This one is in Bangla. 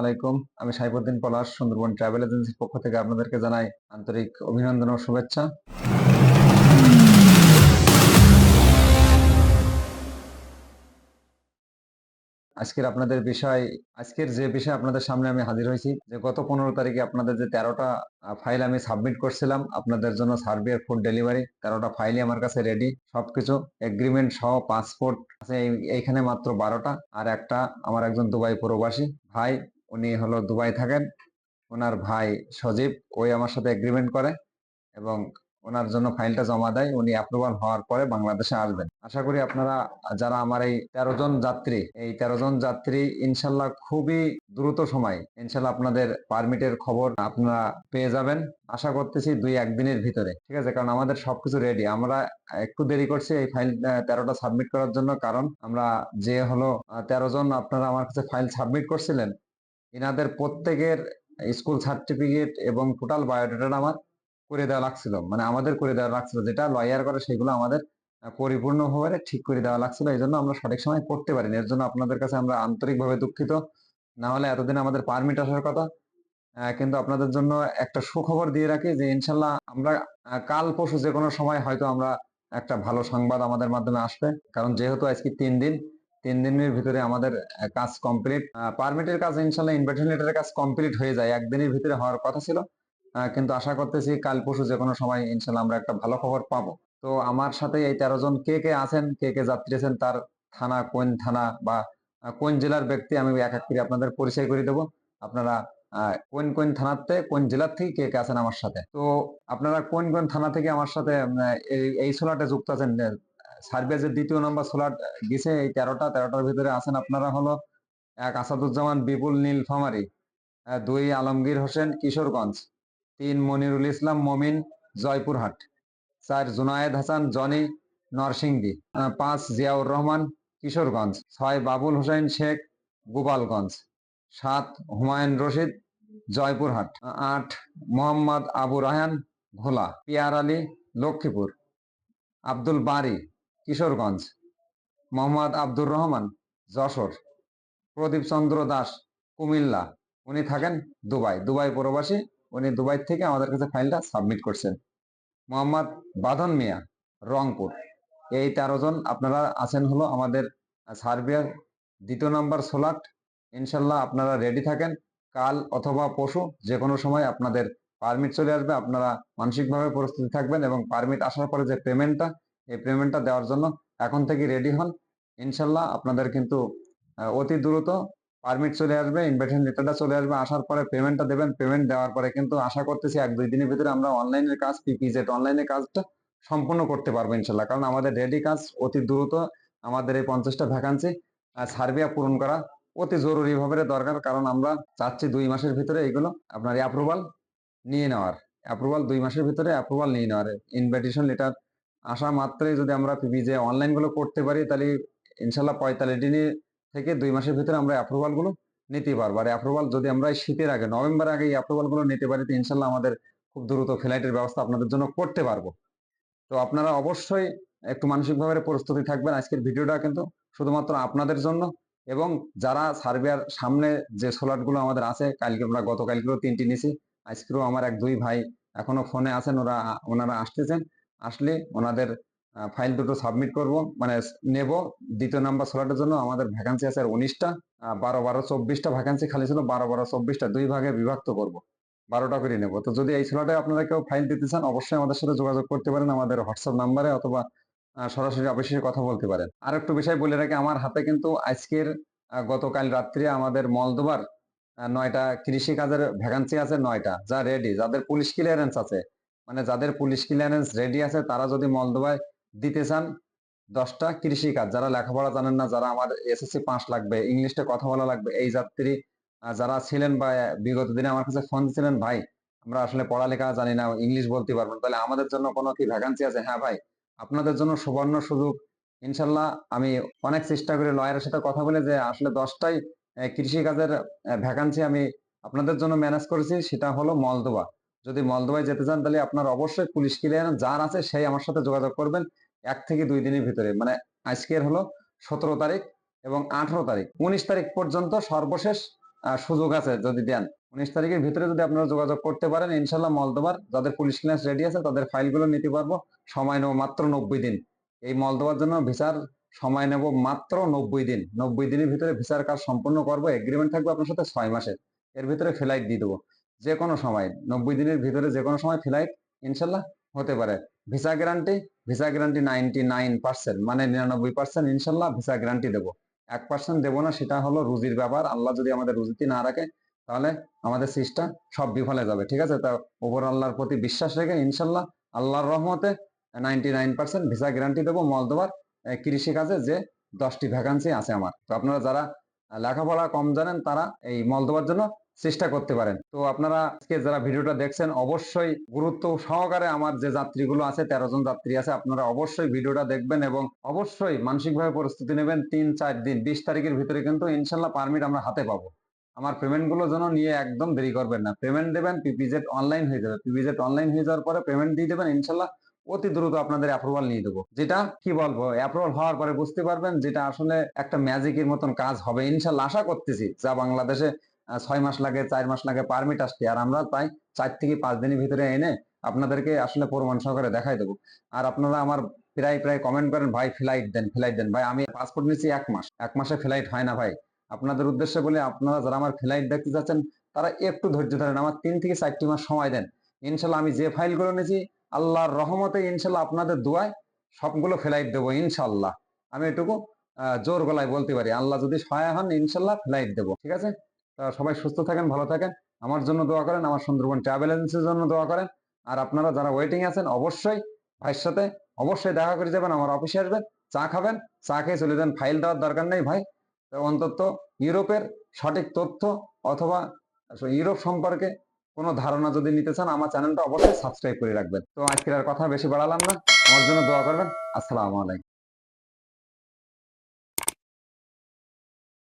আলাইকুম। আমি সাইফুদ্দিন পলাশ, সুন্দরবন ট্রাভেল এজেন্সির পক্ষ থেকে আপনাদেরকে জানাই আন্তরিক অভিনন্দন ও শুভেচ্ছা। আজকের আপনাদের বিষয়, আজকের যে বিষয় আপনাদের সামনে আমি হাজির হয়েছি, যে গত পনেরো তারিখে আপনাদের যে তেরোটা ফাইল আমি সাবমিট করছিলাম, আপনাদের জন্য সার্বিয়ার ফুড ডেলিভারি তেরোটা ফাইলই আমার কাছে রেডি সবকিছু এগ্রিমেন্ট সহ পাসপোর্ট আছে এই- এইখানে মাত্র বারোটা, আর একটা আমার একজন দুবাই প্রবাসী ভাই, উনি হলো দুবাই থাকেন ওনার ভাই সজীব, ওই আমার সাথে এগ্রিমেন্ট করে, এবং ওনার জন্য ফাইলটা জমা দেয়, উনি অ্যাপ্রুভাল হওয়ার পরে বাংলাদেশে আসবেন। আশা করি আপনারা, যারা আমার এই তেরো জন যাত্রী, এই তেরো জন যাত্রী ইনশাল্লাহ খুবই দ্রুত সময়, ইনশাল্লাহ আপনাদের পারমিটের খবর আপনারা পেয়ে যাবেন। আশা করতেছি দুই একদিনের ভিতরে, ঠিক আছে? কারণ আমাদের সবকিছু রেডি আমরা একটু দেরি করছি এই ফাইল তেরোটা সাবমিট করার জন্য, কারণ আমরা যে হলো তেরো জন আপনারা আমার কাছে ফাইল সাবমিট করছিলেন এনাদের প্রত্যেকের স্কুল সার্টিফিকেট এবং টোটাল বায়োডাটা আমার। করে দেওয়া লাগছিল। মানে আমাদের করে দেওয়া লাগছিল। যেটা লয়ার করে সেগুলো আমাদের পরিপূর্ণ ভাবে ঠিক করে দেওয়া লাগছিল। এই জন্য আমরা সঠিক সময় করতে পারিনি। এর জন্য আপনাদের কাছে আমরা আন্তরিকভাবে দুঃখিত। না হলে এতদিন আমাদের পারমিট আসার কথা কিন্তু আপনাদের জন্য একটা সুখবর দিয়ে রাখি যে ইনশাল্লাহ আমরা কাল পরশু যে কোনো সময় হয়তো আমরা একটা ভালো সংবাদ আমাদের মাধ্যমে আসবে। কারণ যেহেতু আজকে তিন দিন, তিন দিনের ভিতরে আমাদের কাজ কমপ্লিট পারমিটের কাজ ইনশাল্লাহ লেটারের কাজ কমপ্লিট হয়ে যায়। একদিনের ভিতরে হওয়ার কথা ছিল। কিন্তু আশা করতেছি কাল পরশু যে কোনো সময়, ইনশাল্লাহ আমরা একটা ভালো খবর পাবো। তো আমার সাথে এই তেরো জন কে কে আছেন, কে কে যাত্রী আছেন, তার থানা কোন থানা বা কোন জেলার ব্যক্তি আমি এক এক করে আপনাদের পরিচয় করে দেবো। আপনারা কোন কোন থানাতে, কোন জেলার থেকে কে কে আছেন আমার সাথে? তো আপনারা কোন কোন থানা থেকে আমার সাথে এই সোলাটে যুক্ত আছেন? সার্ভিসের দ্বিতীয় নম্বর সোলাট গেছে, এই তেরোটা, তেরোটার ভিতরে আছেন আপনারা হলো, এক আসাদুজ্জামান বিপুল নীলফামারী দুই আলমগীর হোসেন কিশোরগঞ্জ। তিন মনিরুল ইসলাম, মমিন, জয়পুরহাট। চার জুনায়েদ হাসান, জনি, নরসিংদী। পাঁচ জিয়াউর রহমান, কিশোরগঞ্জ। ছয় বাবুল হোসেন শেখ, গোপালগঞ্জ। সাত হুমায়ুন রশিদ, জয়পুরহাট। আট মোহাম্মদ আবু রায়হান, ভোলা। পিয়ার আলী, লক্ষ্মীপুর। আব্দুল বারি, কিশোরগঞ্জ। মোহাম্মদ আব্দুর রহমান, যশোর। প্রদীপ চন্দ্র দাস, কুমিল্লা। উনি থাকেন দুবাই। দুবাই প্রবাসী। উনি দুবাই থেকে আমাদের কাছে ফাইলটা সাবমিট করছেন। মোহাম্মদ বাঁধন মিয়া, রংপুর। এই তেরো জন আপনারা আছেন হলো আমাদের সার্বিয়ার দ্বিতীয় নম্বর সোলাট। ইনশাল্লাহ আপনারা রেডি থাকেন। কাল অথবা পশু যে কোনো সময় আপনাদের পারমিট চলে আসবে, আপনারা মানসিকভাবে প্রস্তুতি থাকবেন এবং পারমিট আসার পরে যে পেমেন্টটা এই পেমেন্টটা দেওয়ার জন্য এখন থেকে রেডি হন। ইনশাল্লাহ আপনাদের কিন্তু অতি দ্রুত পারমিট চলে আসবে ইনভাইটেশন লেটারটা চলে আসবে, আসার পরে পেমেন্টটা দেবেন পেমেন্ট দেওয়ার পরে কিন্তু আশা করতেছি এক দুই দিনের ভিতরে আমরা অনলাইনের কাজ পিপিজেড অনলাইনের কাজটা সম্পূর্ণ করতে পারব ইনশাল্লাহ। কারণ আমাদের রেডি কাজ অতি দ্রুত আমাদের এই পঞ্চাশটা ভ্যাকান্সি সার্বিয়া পূরণ করা অতি জরুরি ভাবে দরকার। কারণ আমরা চাচ্ছি দুই মাসের ভিতরে এগুলো আপনার অ্যাপ্রুভাল নিয়ে নেওয়ার অ্যাপ্রুভাল দুই মাসের ভিতরে অ্যাপ্রুভাল নিয়ে নেওয়ার। ইনভাইটেশন লেটার আসা মাত্রই যদি আমরা পিপিজে অনলাইনগুলো করতে পারি, তাহলে ইনশাল্লাহ পঁয়তাল্লিশ দিনের থেকে দুই মাসের ভিতরে আমরা অ্যাপ্রুভালগুলো নিতে পারব। আর অ্যাপ্রুভাল যদি আমরা শীতের আগে, নভেম্বর আগে এই অ্যাপ্রুভালগুলো নিতে পারি, তো ইনশাল্লাহ আমাদের খুব দ্রুত ফ্লাইটের ব্যবস্থা আপনাদের জন্য করতে পারব। তো আপনারা অবশ্যই একটু মানসিকভাবে প্রস্তুতি থাকবেন। আজকের ভিডিওটা কিন্তু শুধুমাত্র আপনাদের জন্য এবং যারা সার্বিয়ার সামনে যে সোলারগুলো আমাদের আছে, কালকে আমরা গতকালকেও তিনটি নিছি। আজকেও আমার এক দুই ভাই এখনও ফোনে আছেন, ওরা, ওনারা আসতেছেন। আসলে ওনাদের ফাইল দুটো সাবমিট করব। মানে নেব। দ্বিতীয় নাম্বার স্লটের জন্য আমাদের ভ্যাকান্সি আছে আর উনিশটা বারো বারো, চব্বিশটা ভ্যাকান্সি খালি ছিল, বারো বারো, চব্বিশটা। দুই ভাগে বিভক্ত করব। বারোটা করে নেব। তো যদি এই স্লটে আপনারা কেউ ফাইল দিতে চান, অবশ্যই আমাদের সাথে যোগাযোগ করতে পারেন। আমাদের হোয়াটসঅ্যাপ নাম্বারে অথবা সরাসরি অফিসে কথা বলতে পারেন। আর একটু বিষয় বলে রাখি, আমার হাতে কিন্তু আজকের গতকাল রাত্রে আমাদের মলদোবার নয়টা কৃষি কাজের ভ্যাকান্সি আছে নয়টা। যা রেডি যাদের পুলিশ ক্লিয়ারেন্স আছে। মানে যাদের পুলিশ ক্লিয়ারেন্স রেডি আছে, তারা যদি মলদোবায় দিতে চান দশটা কৃষি কাজ। যারা লেখাপড়া জানেন না, যারা আমার এসএসসি পাস লাগবে ইংলিশে কথা বলা লাগবে, এই যাত্রী যারা ছিলেন বা বিগত দিনে আমার কাছে ফোন ছিলেন ভাই, আমরা আসলে পড়ালেখা জানি না, ইংলিশ বলতে পারব না। তাহলে আমাদের জন্য কোনো কি ভ্যাকান্সি আছে? হ্যাঁ ভাই, আপনাদের জন্য সুবর্ণ সুযোগ। ইনশাল্লাহ আমি অনেক চেষ্টা করে লয়ারের সাথে কথা বলে যে আসলে দশটাই কৃষি কাজের ভ্যাকান্সি আমি আপনাদের জন্য ম্যানেজ করেছি, সেটা হলো মলদোবা। যদি মলদোবায় যেতে চান, তাহলে আপনার অবশ্যই পুলিশ ক্লিয়ারেন্স যার আছে সেই আমার সাথে যোগাযোগ করবেন এক থেকে দুই দিনের ভিতরে। মানে আজকের হলো সতেরো তারিখ এবং আঠারো তারিখ। উনিশ তারিখ পর্যন্ত সর্বশেষ সুযোগ আছে যদি দেন। উনিশ তারিখের ভিতরে যদি আপনারা যোগাযোগ করতে পারেন ইনশাল্লাহ মলদোবার যাদের পুলিশ ক্লিয়ারেন্স রেডি আছে, তাদের ফাইলগুলো নিতে পারব। সময় নেব মাত্র নব্বই দিন। এই মলদোবার জন্য ভিসার সময় নেব মাত্র নব্বই দিন। নব্বই দিনের ভিতরে ভিসার কাজ সম্পূর্ণ করব। এগ্রিমেন্ট থাকবে আপনার সাথে ছয় মাসের। এর ভিতরে ফ্লাইট দিয়ে দেবো। যে কোনো সময়, নব্বই দিনের ভিতরে যে কোনো সময় ফ্লাইট ইনশাল্লাহ হতে পারে। Visa guarantee visa guarantee ninety nine percent মানে নিরানব্বই পার্সেন্ট ইনশাল্লাহ ভিসা গ্যারান্টি দেবো। এক পার্সেন্ট দেবো না, সেটা হলো রুজির ব্যাপার। আল্লাহ যদি আমাদের রুজিতে না রাখে, তাহলে আমাদের সিস্টা সব বিফলে যাবে, ঠিক আছে? তা ওপর আল্লাহর প্রতি বিশ্বাস রেখে ইনশাল্লাহ আল্লাহর রহমতে ninety nine percent visa guarantee দেবো মলদোবার কৃষি কাজে যে দশটি ভ্যাকান্সি আছে আমার। তো আপনারা যারা লেখাপড়া কম জানেন, তারা এই মলদোবার জন্য চেষ্টা করতে পারেন। তো আপনারা আজকে যারা ভিডিওটা দেখছেন, অবশ্যই গুরুত্ব সহকারে আমার যে যাত্রীগুলো আছে, তেরো জন যাত্রী আছে, আপনারা অবশ্যই ভিডিওটা দেখবেন এবং অবশ্যই মানসিকভাবে প্রস্তুতি নেবেন তিন, চার দিন। বিশ তারিখের ভিতরে কিন্তু ইনশাল্লাহ পারমিট আমরা হাতে পাবো। আমার পেমেন্টগুলো যেন নিয়ে একদম দেরি করবেন না। পেমেন্ট দেবেন পিপিজেড অনলাইন হয়ে যাবে। পিপিজেড অনলাইন হয়ে যাওয়ার পরে পেমেন্ট দিয়ে দেবেন, ইনশাল্লাহ অতি দ্রুত আপনাদের অ্যাপ্রুভাল নিয়ে দেবো। যেটা কি বলব অ্যাপ্রুভাল হওয়ার পরে বুঝতে পারবেন যেটা আসলে একটা ম্যাজিকের মতন কাজ হবে। ইনশাল্লাহ আশা করতেছি যা বাংলাদেশে ছয় মাস লাগে, চার মাস লাগে পারমিট আসতে আর আমরা তাই চার থেকে পাঁচ দিনের ভিতরে এনে আপনাদেরকে আসলে প্রমাণ সহকারে দেখাই দেবো। আর আপনারা আমার প্রায় প্রায় কমেন্ট করেন, ভাই ফ্লাইট দেন ফ্লাইট দেন। ভাই, আমি পাসপোর্ট নিচ্ছি এক মাস। এক মাসে ফ্লাইট হয় না ভাই। আপনাদের উদ্দেশ্যে বলে, আপনারা যারা আমার ফ্লাইট দেখতে যাচ্ছেন, তারা একটু ধৈর্য ধরেন, আমার তিন থেকে চারটি মাস সময় দেন। ইনশাল্লাহ আমি যে ফাইলগুলো নিয়েছি, আল্লাহর রহমতে ইনশাল্লাহ আপনাদের দোয়ায় সবগুলো ফ্লাইট দেবো, ইনশাল্লাহ। আমি এটুকু জোর গলায় বলতে পারি, আল্লাহ যদি সহায় হন, ইনশাল্লাহ ফ্লাইট দেবো। ঠিক আছে? সবাই সুস্থ থাকেন, ভালো থাকেন। আমার জন্য দোয়া করেন, আমার সুন্দরবন ট্রাভেল এজেন্সির জন্য দোয়া করেন। আর আপনারা যারা ওয়েটিং আছেন, অবশ্যই ভাইয়ের সাথে, অবশ্যই দেখা করে যাবেন, আমার অফিসে আসবেন, চা খাবেন, চা খেয়ে চলে যান। ফাইল দেওয়ার দরকার নেই ভাই। অন্তত ইউরোপের সঠিক তথ্য অথবা ইউরোপ সম্পর্কে কোনো ধারণা যদি নিতে চান, আমার চ্যানেলটা অবশ্যই সাবস্ক্রাইব করে রাখবেন। তো আজকের আর কথা বেশি বাড়ালাম না। আমার জন্য দোয়া করবেন। আসসালামু আলাইকুম।